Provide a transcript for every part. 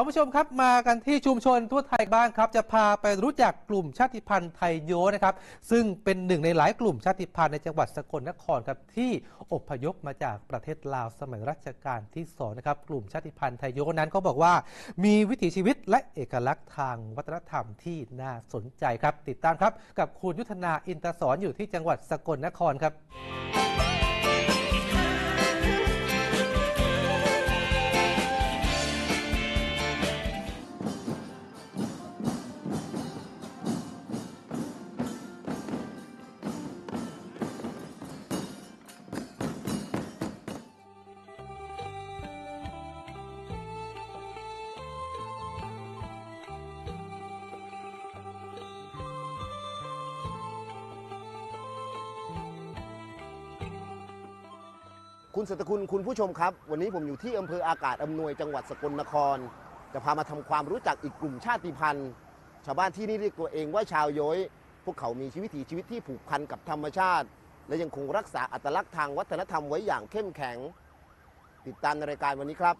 คุณผู้ชมครับมากันที่ชุมชนทั่วไทยบ้างครับ จะพาไปรู้จักกลุ่มชาติพันธุ์ไทยโยนะครับ ซึ่งเป็นหนึ่งในหลายกลุ่มชาติพันธุ์ในจังหวัดสกลนครครับที่อพยพมาจากประเทศลาวสมัยรัชกาลที่สองนะครับ กลุ่มชาติพันธุ์ไทยโยนั้นเขาบอกว่า มีวิถีชีวิตและเอกลักษณ์ทางวัฒนธรรมที่น่าสนใจครับ ติดตามครับ กับคุณยุทธนาอินทศรอยู่ที่จังหวัดสกลนครครับ คุณสัตคุณคุณผู้ชมครับ วันนี้ผมอยู่ที่อำเภออากาศอำนวยจังหวัดสกลนคร จะพามาทำความรู้จักอีกกลุ่มชาติพันธุ์ ชาวบ้านที่นี่เรียกตัวเองว่าชาวโย้ยพวกเขามีชีวิตชีวิตที่ผูกพันกับธรรมชาติ และยังคงรักษาอัตลักษณ์ทางวัฒนธรรมไว้อย่างเข้มแข็ง ติดตามในรายการวันนี้ครับ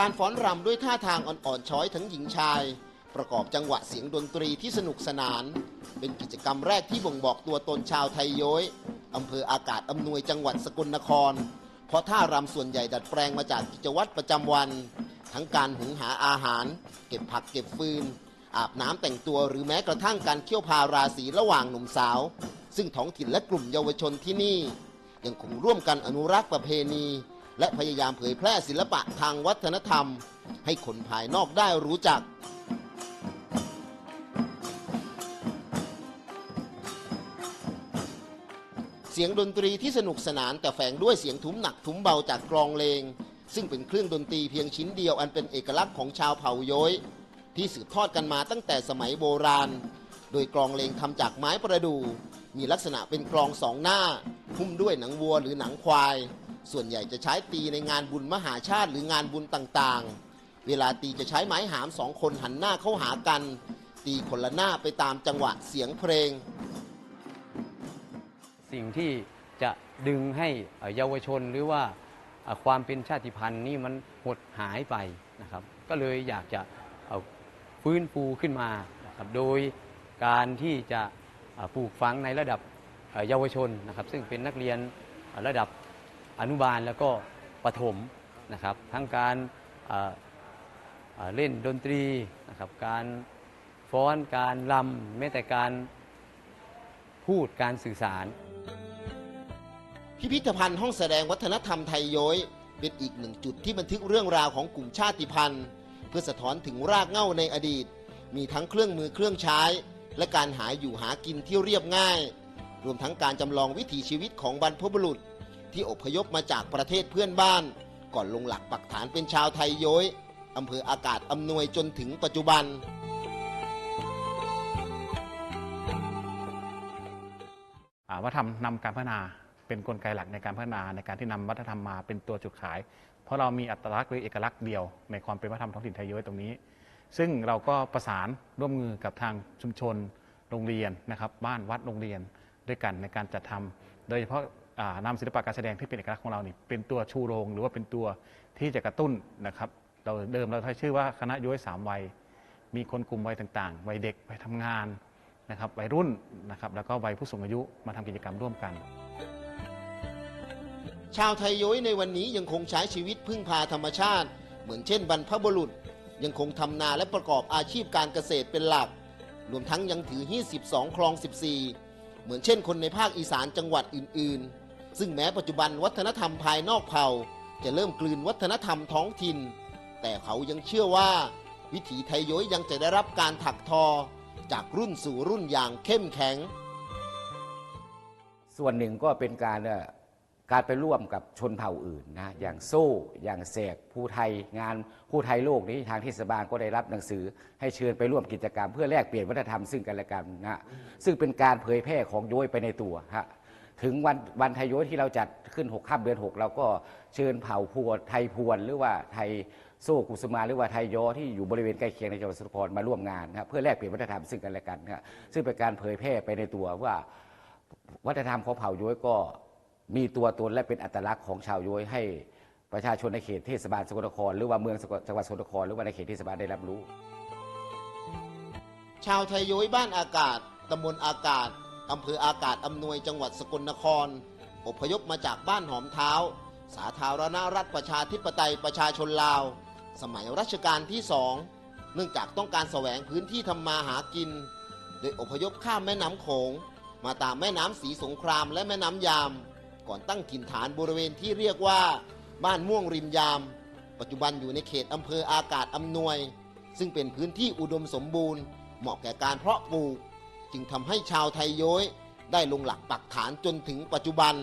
การฟ้อนรำด้วยท่าทางอ่อนๆช้อยทั้งหญิงชาย ประกอบจังหวะเสียงดนตรีที่สนุกสนาน เป็นกิจกรรมแรกที่บ่งบอกตัวตนชาวไทยย้อยอำเภออากาศอำนวยจังหวัดสกลนคร เพราะท่ารำส่วนใหญ่ดัดแปลงมาจากกิจวัตรประจำวัน ทั้งการหุงหาอาหาร เก็บผักเก็บฟืน อาบน้ำแต่งตัวหรือแม้กระทั่งการเคี่ยวพาราสีระหว่างหนุ่มสาว ซึ่งท้องถิ่นและกลุ่มเยาวชนที่นี่ ยังคงร่วมกันอนุรักษ์ประเพณี และพยายามเผยแพร่ศิลปะทางวัฒนธรรม ให้คนภายนอกได้รู้จัก เสียงดนตรีที่สนุกสนานแต่แฝงด้วยเสียงทุ้มหนักทุ้มเบาจากกลองเลง ซึ่งเป็นเครื่องดนตรีเพียงชิ้นเดียวอันเป็นเอกลักษณ์ของชาวเผ่าโย้ยที่สืบทอดกันมาตั้งแต่สมัยโบราณ โดยกลองเลงทำจากไม้ประดู่มีลักษณะเป็นกลองสองหน้า หุ้มด้วยหนังวัวหรือหนังควาย ส่วนใหญ่จะใช้ตีในงานบุญมหาชาติหรืองานบุญต่างๆ เวลาตีจะใช้ไม้หามสองคนหันหน้าเข้าหากัน ตีคนละหน้าไปตามจังหวะเสียงเพลง สิ่งที่จะดึงให้เยาวชนหรือว่าความเป็นชาติพันธุ์นี่มันหดหายไปนะครับ ก็เลยอยากจะเอาฟื้นฟูขึ้นมานะครับโดยการที่จะปลูกฝังในระดับเยาวชนนะครับ ซึ่งเป็นนักเรียนระดับ อนุบาลแล้วก็ประถมนะครับ ทั้งการเอ่อเอ่อเล่นดนตรีนะครับการฟ้อนการรำแม้แต่การพูดการสื่อสาร พิพิธภัณฑ์ห้องแสดงวัฒนธรรมไทยย้อยเป็นอีกหนึ่งจุดที่บันทึกเรื่องราวของกลุ่มชาติพันธุ์ เพื่อสะท้อนถึงรากเหง้าในอดีต มีทั้งเครื่องมือเครื่องใช้ และการหาอยู่หากินที่เรียบง่าย รวมทั้งการจำลองวิถีชีวิตของบรรพบุรุษ ที่อพยพมาจากประเทศเพื่อนบ้าน ก่อนลงหลักปักฐานเป็นชาวไทยโย้ยอำเภออากาศอำนวยจนถึงปัจจุบัน วัฒนธรรมนำการพัฒนาเป็นกลไกหลักในการพัฒนาในการที่นำวัฒนธรรมมาเป็นตัวจุดขาย เพราะเรามีอัตลักษณ์หรือเอกลักษณ์เดียว ในความเป็นวัฒนธรรมท้องถิ่นไทยย้อยตรงนี้ ซึ่งเราก็ประสานร่วมมือกับทางชุมชนโรงเรียนนะครับบ้านวัดโรงเรียนด้วยกันในการจัดทำโดยเฉพาะ อ่านำศิลปะการแสดงที่เป็นเอกลักษณ์ของเรานี่เป็นตัวชูโรง หรือว่าเป็นตัวที่จะกระตุ้นนะครับ เราเดิมเราใช้ชื่อว่าคณะย้อยสามวัย มีคนกลุ่มวัยต่างๆ วัยเด็กวัยทำงานนะครับวัยรุ่นนะครับแล้วก็วัยผู้สูงอายุมาทำกิจกรรมร่วมกัน ชาวไทยย้ยในวันนี้ยังคงใช้ชีวิตพึ่งพาธรรมชาติ เหมือนเช่นบรรพบุรุษ ยังคงทำนาและประกอบอาชีพการเกษตรเป็นหลัก รวมทั้งยังถือฮี่12 คลอง 14 เหมือนเช่นคนในภาคอีสานจังหวัดอื่นๆ ซึ่งแม้ปัจจุบันวัฒนธรรมภายนอกเผ่า จะเริ่มกลืนวัฒนธรรมท้องถิ่น แต่เขายังเชื่อว่า วิถีไทยย้อยยังจะได้รับการถักทอ จากรุ่นสู่รุ่นอย่างเข้มแข็ง ส่วนหนึ่งก็เป็นการการไปร่วมกับชนเผ่าอื่นนะอย่างโซ่อย่างแสกผู้ไทยงานผู้ไทยโลกนี้ทางเทศบาลก็ได้รับหนังสือ ให้เชิญไปร่วมกิจกรรมเพื่อแลกเปลี่ยนวัฒนธรรมซึ่งกันและกันนะซึ่งเป็นการเผยแพร่ของย้อยไปในตัวฮะ ถึงวันวันไทยโยที่เราจัดขึ้น6ค่ำเดือน 6 เราก็เชิญเผ่าพวนไทยพวน หรือว่าไทยโซกุสมาหรือว่าไทยยอที่อยู่บริเวณใกล้เคียงในจังหวัดสกลนครมาร่วมงานนะครับเพื่อแลกเปลี่ยนวัฒนธรรมซึ่งกันและกันนะครับซึ่งเป็นการเผยแพร่ไปในตัวว่าวัฒนธรรมของเผ่าย้อยก็มีตัวตนและเป็นอัตลักษณ์ของชาวย้อยให้ประชาชนในเขตเทศบาลสกลนคร หรือว่าเมืองจังหวัดสกลนคร หรือว่าในเขตเทศบาลได้รับรู้ ชาวไทยโยยบ้านอากาศตำบลอากาศ อำเภออากาศอำนวยจังหวัดสกลนคร อพยพมาจากบ้านหอมเท้า สาธารณรัฐประชาธิปไตยประชาชนลาว สมัยรัชกาลที่สองเนื่องจากต้องการแสวงพื้นที่ทำมาหากิน โดยอพยพข้ามแม่น้ำโขง มาตามแม่น้ำสีสงครามและแม่น้ำยาม ก่อนตั้งถิ่นฐานบริเวณที่เรียกว่าบ้านม่วงริมยาม ปัจจุบันอยู่ในเขตอำเภออากาศอำนวย ซึ่งเป็นพื้นที่อุดมสมบูรณ์ เหมาะแก่การเพาะปลูก จึงทำให้ชาวไทยย้อยได้ลงหลักปักฐานจนถึงปัจจุบัน